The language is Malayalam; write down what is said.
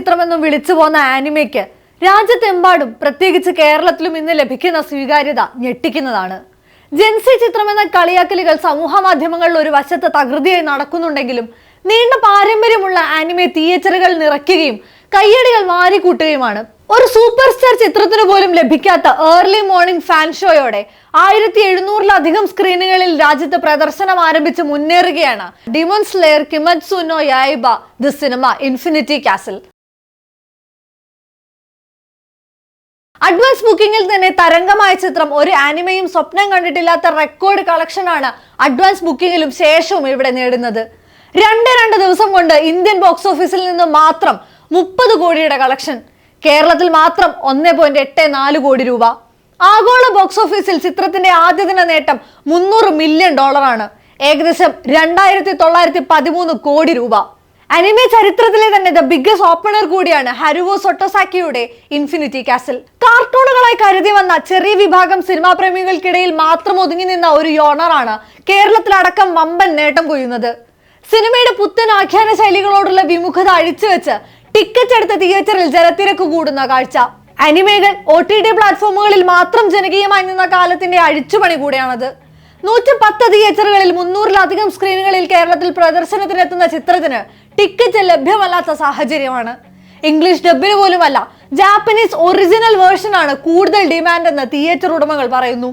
ചിത്രമെന്നും വിളിച്ചു പോന്ന ആനിമയ്ക്ക് രാജ്യത്തെമ്പാടും പ്രത്യേകിച്ച് കേരളത്തിലും ഇന്ന് ലഭിക്കുന്ന സ്വീകാര്യത ഞെട്ടിക്കുന്നതാണ്. ജെൻസി ചിത്രമെന്ന കളിയാക്കലുകൾ സമൂഹ മാധ്യമങ്ങളിൽ ഒരു വശത്ത് തകൃതിയായി നടക്കുന്നുണ്ടെങ്കിലും നീണ്ട പാരമ്പര്യമുള്ള ആനിമെ തിയേറ്ററുകൾ നിറയ്ക്കുകയും കയ്യടികൾ വാരിക്കൂട്ടുകയുമാണ്. ഒരു സൂപ്പർ സ്റ്റാർ ചിത്രത്തിന് പോലും ലഭിക്കാത്ത ഏർലി മോർണിംഗ് ഫാൻ ഷോയോടെ ആയിരത്തി എഴുന്നൂറിലധികം സ്ക്രീനുകളിൽ രാജ്യത്ത് പ്രദർശനം ആരംഭിച്ച് മുന്നേറുകയാണ്. Demon Slayer Kimetsu no Yaiba the cinema infinity castle advance ബുക്കിംഗിൽ തന്നെ തരംഗമായ ചിത്രം. ഒരു ആനിമയും സ്വപ്നം കണ്ടിട്ടില്ലാത്ത റെക്കോർഡ് കളക്ഷനാണ് അഡ്വാൻസ് ബുക്കിംഗിലും ശേഷവും ഇവിടെ നേടുന്നത്. രണ്ട് രണ്ട് ദിവസം കൊണ്ട് ഇന്ത്യൻ ബോക്സ് ഓഫീസിൽ നിന്ന് മാത്രം മുപ്പത് കോടിയുടെ കളക്ഷൻ കേരളത്തിൽ മാത്രം ഒന്നേ പോയിന്റ് എട്ട് നാല് കോടി രൂപ. ആഗോള ബോക്സ് ഓഫീസിൽ ചിത്രത്തിന്റെ ആദ്യ ദിന നേട്ടം മുന്നൂറ് മില്യൺ ഡോളറാണ് ഏകദേശം രണ്ടായിരത്തി തൊള്ളായിരത്തി പതിമൂന്ന് കോടി രൂപ. അനിമെ ചരിത്രത്തിലെ തന്നെ ദ ബിഗ്ഗസ്റ്റ് ഓപ്പണർ കൂടിയാണ് ഹരുവോ സൊട്ടോസാക്കിയുടെ ഇൻഫിനിറ്റി കാസിൽ കാർട്ടൂണുകളായി കരുതി വന്ന ചെറിയ വിഭാഗം സിനിമാ പ്രേമികൾക്കിടയിൽ മാത്രം ഒതുങ്ങി നിന്ന ഒരു യോണറാണ് കേരളത്തിലടക്കം വമ്പൻ നേട്ടം കൊയ്യുന്നത്. സിനിമയുടെ പുത്തൻ ആഖ്യാന ശൈലികളോടുള്ള വിമുഖത അഴിച്ചുവെച്ച് ടിക്കറ്റ് എടുത്ത തിയേറ്ററിൽ ജലത്തിരക്ക് കൂടുന്ന കാഴ്ച. അനിമേകൾ ഒ ടി ടി പ്ലാറ്റ്ഫോമുകളിൽ മാത്രം ജനകീയമായി നിന്ന കാലത്തിന്റെ അഴിച്ചുപണി കൂടെയാണത്. നൂറ്റി പത്ത് തിയേറ്ററുകളിൽ മുന്നൂറിലധികം സ്ക്രീനുകളിൽ കേരളത്തിൽ പ്രദർശനത്തിനെത്തുന്ന ചിത്രത്തിന് ടിക്കറ്റ് ലഭ്യമല്ലാത്ത സാഹചര്യമാണ്. ഇംഗ്ലീഷ് ഡബിന് പോലുമല്ല ജാപ്പനീസ് ഒറിജിനൽ വേർഷൻ ആണ് കൂടുതൽ ഡിമാൻഡ് എന്ന് തിയേറ്റർ ഉടമകൾ പറയുന്നു.